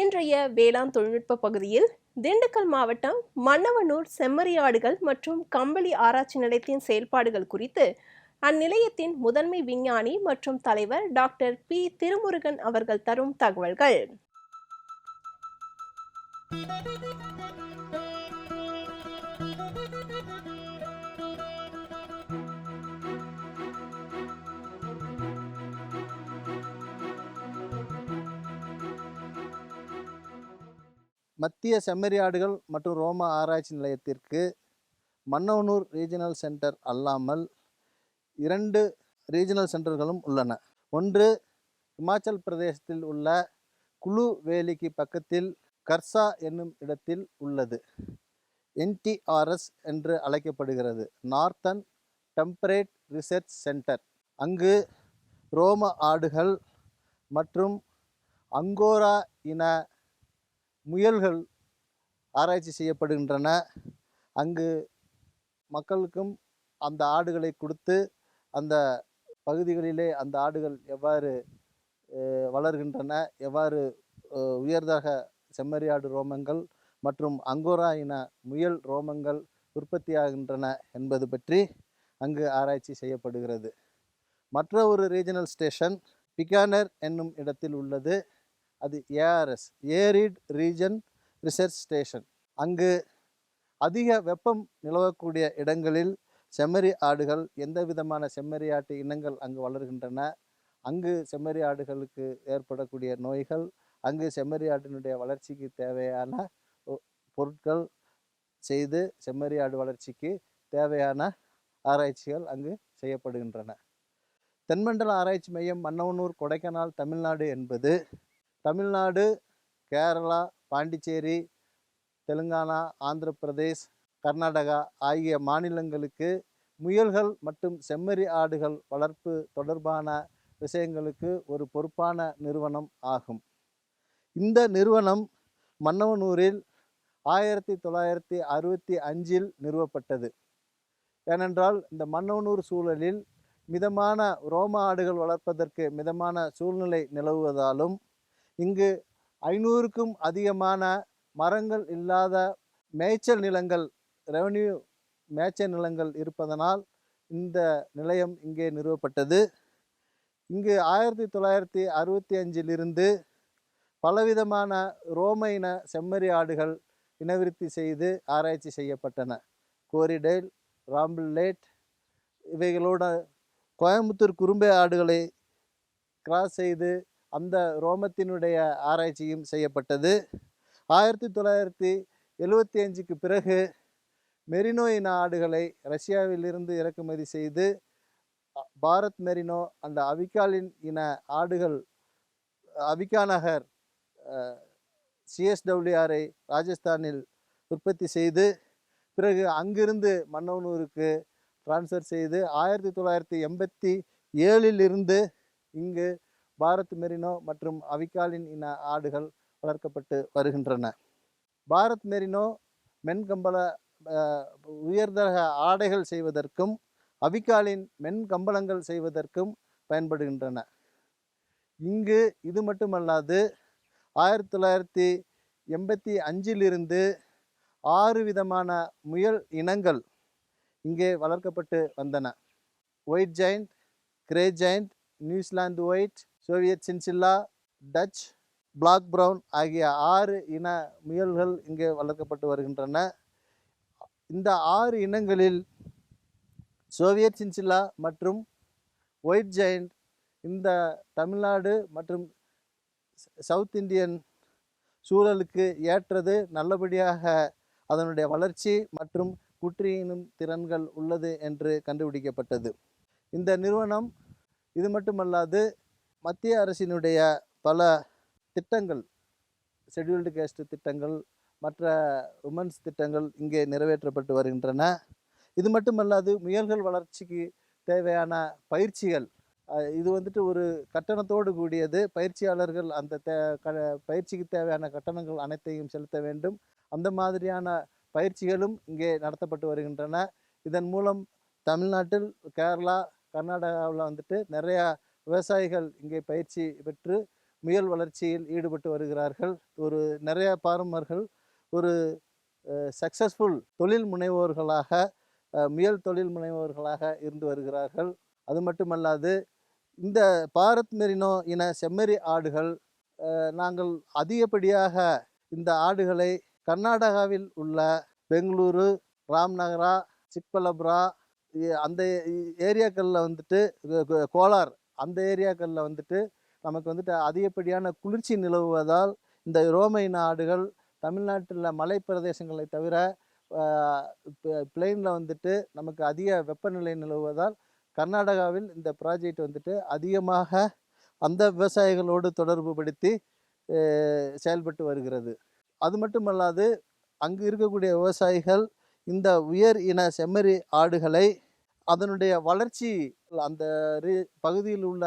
இன்றைய வேளாண் தொழில்நுட்ப பகுதியில் திண்டுக்கல் மாவட்டம் மன்னவனூர் செம்மறியாடுகள் மற்றும் கம்பளி ஆராய்ச்சி நிலையத்தின் செயல்பாடுகள் குறித்து அந்நிலையத்தின் முதன்மை விஞ்ஞானி மற்றும் தலைவர் டாக்டர் பி. திருமுருகன் அவர்கள் தரும் தகவல்கள். மத்திய செம்மறியாடுகள் மற்றும் ரோமா ஆராய்ச்சி நிலையத்திற்கு மன்னவனூர் ரீஜனல் சென்டர் அல்லாமல் இரண்டு ரீஜனல் சென்டர்களும் உள்ளன. ஒன்று இமாச்சல் பிரதேசத்தில் உள்ள குழு வேலிக்கு பக்கத்தில் கர்சா என்னும் இடத்தில் உள்ளது. என்டிஆர்எஸ் என்று அழைக்கப்படுகிறது. Northern temperate research centre. அங்கு ரோம ஆடுகள் மற்றும் அங்கோரா இன முயல்கள் ஆராய்ச்சி செய்யப்படுகின்றன. அங்கு மக்களுக்கும் அந்த ஆடுகளை கொடுத்து அந்த பகுதிகளிலே அந்த ஆடுகள் எவ்வாறு வளர்கின்றன எவ்வாறு உயர்தக செம்மறியாடு ரோமங்கள் மற்றும் அங்கோரா இன முயல் ரோமங்கள் உற்பத்தியாகின்றன என்பது பற்றி அங்கு ஆராய்ச்சி செய்யப்படுகிறது. மற்ற ஒரு ரீஜனல் ஸ்டேஷன் பிகானர் என்னும் இடத்தில் உள்ளது. அது ARS arid region research station அங்கு அதிக வெப்பம் நிலவக்கூடிய இடங்களில் செம்மறி ஆடுகள் எந்த விதமான செம்மறி ஆட்டு இனங்கள் அங்கு வளர்கின்றன? அங்கு செம்மறி ஆடுகளுக்கு ஏற்படக்கூடிய நோய்கள் அங்கு செம்மறி ஆட்டினுடைய வளர்ச்சிக்கு தேவையான பொருட்கள் செய்து செம்மறி ஆடு வளர்ச்சிக்கு தேவையான ஆராய்ச்சிகள் அங்கு செய்யப்படுகின்றன. தென்மண்டல ஆராய்ச்சி மையம் மன்னவனூர் கொடைக்கானல் தமிழ்நாடு என்பது தமிழ்நாடு கேரளா பாண்டிச்சேரி தெலுங்கானா ஆந்திர பிரதேஷ் கர்நாடகா ஆகிய மாநிலங்களுக்கு முயல்கள் மற்றும் செம்மறி ஆடுகள் வளர்ப்பு தொடர்பான விஷயங்களுக்கு ஒரு பொறுப்பான நிறுவனம் ஆகும். இந்த நிறுவனம் மன்னவனூரில் ஆயிரத்தி தொள்ளாயிரத்தி அறுபத்தி அஞ்சில் நிறுவப்பட்டது. ஏனென்றால் இந்த மன்னவனூர் சூழலில் மிதமான ரோம ஆடுகள் வளர்ப்பதற்கு மிதமான சூழ்நிலை நிலவுவதாலும் இங்கு ஐநூறுக்கும் அதிகமான மரங்கள் இல்லாத மேய்ச்சல் நிலங்கள் ரெவன்யூ மேய்ச்சல் நிலங்கள் இருப்பதனால் இந்த நிலையம் இங்கே நிறுவப்பட்டது. இங்கு ஆயிரத்தி தொள்ளாயிரத்தி அறுபத்தி அஞ்சிலிருந்து பலவிதமான ரோம இன செம்மறி ஆடுகள் இனவிருத்தி செய்து ஆராய்ச்சி செய்யப்பட்டன. கோரிடேல் ராம்பிள்லேட் இவைகளோட கோயம்புத்தூர் குறும்பை ஆடுகளை கிராஸ் செய்து அந்த ரோமத்தினுடைய ஆராய்ச்சியும் செய்யப்பட்டது. ஆயிரத்தி தொள்ளாயிரத்தி எழுவத்தி அஞ்சுக்கு பிறகு மெரினோ இன ஆடுகளை ரஷ்யாவிலிருந்து இறக்குமதி செய்து பாரத் மெரினோ அந்த அவிகாலின் இன ஆடுகள் அவிகா நகர் சிஎஸ்டபிள்யூஆரை ராஜஸ்தானில் உற்பத்தி செய்து பிறகு அங்கிருந்து மன்னவனூருக்கு ட்ரான்ஸ்ஃபர் செய்து ஆயிரத்தி தொள்ளாயிரத்தி எண்பத்தி ஏழிலிருந்து இங்கு பாரத் மெரினோ மற்றும் அவிகாலின் இன ஆடுகள் வளர்க்கப்பட்டு வருகின்றன. பாரத் மெரினோ மென்கம்பள அஹ், உயர்தர ஆடைகள் செய்வதற்கும் அவிகாலின் மென்கம்பளங்கள் செய்வதற்கும் பயன்படுகின்றன. இங்கு இது மட்டுமல்லாது ஆயிரத்தி தொள்ளாயிரத்தி எண்பத்தி அஞ்சிலிருந்து ஆறு விதமான முயல் இனங்கள் இங்கே வளர்க்கப்பட்டு வந்தன. White giant grey giant New Zealand white Soviet chinchilla Dutch black brown ஆகிய ஆறு இன முயல்கள் இங்கே வளர்க்கப்பட்டு வருகின்றன. இந்த ஆறு இனங்களில் சோவியத் சின்சில்லா மற்றும் ஒயிட் ஜெயண்ட் இந்த தமிழ்நாடு மற்றும் சவுத் இந்தியன் சூழலுக்கு ஏற்றது. நல்லபடியாக அதனுடைய வளர்ச்சி மற்றும் குற்றியினும் திறன்கள் உள்ளது என்று கண்டுபிடிக்கப்பட்டது. இந்த நிறுவனம் இது மட்டுமல்லாது மத்திய அரசினுடைய பல திட்டங்கள் ஷெட்யூல்டு கேஸ்ட் திட்டங்கள் மற்ற உமன்ஸ் திட்டங்கள் இங்கே நிறைவேற்றப்பட்டு வருகின்றன. இது மட்டுமல்லாது முயல்கள் வளர்ச்சிக்கு தேவையான பயிற்சிகள் இது வந்துட்டு ஒரு கட்டணத்தோடு கூடியது. பயிற்சியாளர்கள் அந்த தே க பயிற்சிக்கு தேவையான கட்டணங்கள் அனைத்தையும் செலுத்த வேண்டும். அந்த மாதிரியான பயிற்சிகளும் இங்கே நடத்தப்பட்டு வருகின்றன. இதன் மூலம் தமிழ்நாட்டில் கேரளா கர்நாடகாவில் வந்துட்டு நிறையா விவசாயிகள் இங்கே பயிற்சி பெற்று முயல் வளர்ச்சியில் ஈடுபட்டு வருகிறார்கள். ஒரு நிறைய பாரம்பர்கள் ஒரு சக்சஸ்ஃபுல் தொழில் முனைவோர்களாக முயல் தொழில் முனைவோர்களாக இருந்து வருகிறார்கள். அது மட்டுமல்லாது இந்த பாரத் மெரினோ இன செம்மறி ஆடுகள் நாங்கள் அதிகப்படியாக இந்த ஆடுகளை கர்நாடகாவில் உள்ள பெங்களூரு ராம்நகரா சிக்பலபுரா அந்த ஏரியாக்களில் வந்துட்டு கோ- கோலார் அந்த ஏரியாக்களில் வந்துட்டு நமக்கு வந்துட்டு அதிகப்படியான குளிர்ச்சி நிலவுவதால் இந்த ரோம இன ஆடுகள் தமிழ்நாட்டில் மலை பிரதேசங்களை தவிர பிளெயினில் வந்துட்டு நமக்கு அதிக வெப்பநிலை நிலவுவதால் கர்நாடகாவில் இந்த ப்ராஜெக்ட் வந்துட்டு அதிகமாக அந்த விவசாயிகளோடு தொடர்பு படுத்தி செயல்பட்டு வருகிறது. அது மட்டுமல்லாது அங்கு இருக்கக்கூடிய விவசாயிகள் இந்த உயர் இன செம்மறி ஆடுகளை அதனுடைய வளர்ச்சி அந்த ரி- பகுதியில் உள்ள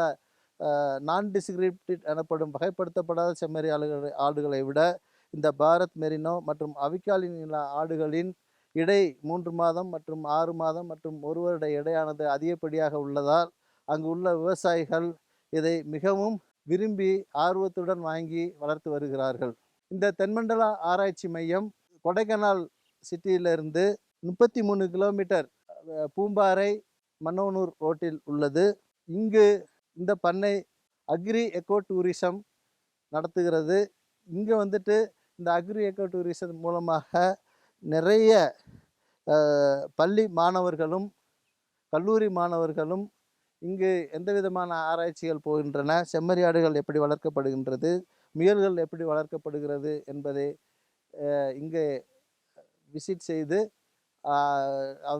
நான் டிஸ்கிரிப்டிட் எனப்படும் வகைப்படுத்தப்படாத செம்மறி ஆடுகளை ஆடுகளை விட இந்த பாரத் மெரினோ மற்றும் அவிக்காலின் ஆடுகளின் இடை மூன்று மாதம் மற்றும் ஆறு மாதம் மற்றும் ஒரு வருட இடையானது அதிகப்படியாக உள்ளதால் அங்கு உள்ள விவசாயிகள் இதை மிகவும் விரும்பி ஆர்வத்துடன் வாங்கி வளர்த்து வருகிறார்கள். இந்த தென்மண்டல ஆராய்ச்சி மையம் கொடைக்கானல் சிட்டியிலிருந்து முப்பத்தி மூணு கிலோமீட்டர் பூம்பாறை மன்னவனூர் ரோட்டில் உள்ளது. இங்கு இந்த பண்ணை அக்ரி எக்கோ டூரிசம் நடத்துகிறது. இங்கே வந்துட்டு இந்த அக்ரி எக்கோ டூரிசம் மூலமாக நிறைய பள்ளி மாணவர்களும் கல்லூரி மாணவர்களும் இங்கு எந்த விதமான ஆராய்ச்சிகள் போகின்றன செம்மறியாடுகள் எப்படி வளர்க்கப்படுகின்றது முயல்கள் எப்படி வளர்க்கப்படுகிறது என்பதை இங்கே விசிட் செய்து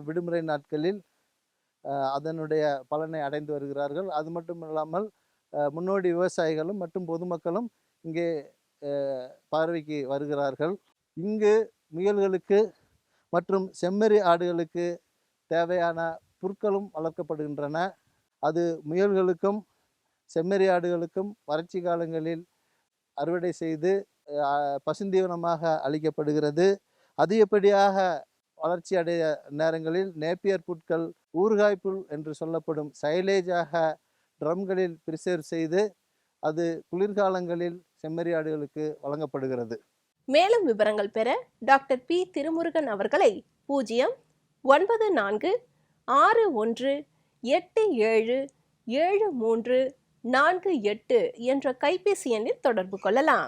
விடுமுறை நாட்களில் அதனுடைய பலனை அடைந்து வருகிறார்கள். அது மட்டும் இல்லாமல் முன்னோடி விவசாயிகளும் மற்றும் பொதுமக்களும் இங்கே பார்வைக்கு வருகிறார்கள். இங்கு முயல்களுக்கு மற்றும் செம்மறி ஆடுகளுக்கு தேவையான புற்களும் வளர்க்கப்படுகின்றன. அது முயல்களுக்கும் செம்மறி ஆடுகளுக்கும் வறட்சி காலங்களில் அறுவடை செய்து பசுந்தீவனமாக அளிக்கப்படுகிறது அதிகப்படியாக வளர்ச்சி அடைய நேரங்களில் நேப்பியர் புட்கள் ஊறுகாய் புல் என்று சொல்லப்படும் சைலேஜாக ட்ரம்களில் பிரிசர்வ் செய்து அது குளிர்காலங்களில் செம்மறி ஆடுகளுக்கு வழங்கப்படுகிறது. மேலும் விவரங்கள் பெற டாக்டர் பி. திருமுருகன் அவர்களை பூஜ்ஜியம் ஒன்பது நான்கு ஆறு ஒன்று எட்டு ஏழு ஏழு மூன்று நான்கு எட்டு என்ற கைபேசி எண்ணில் தொடர்பு கொள்ளலாம்.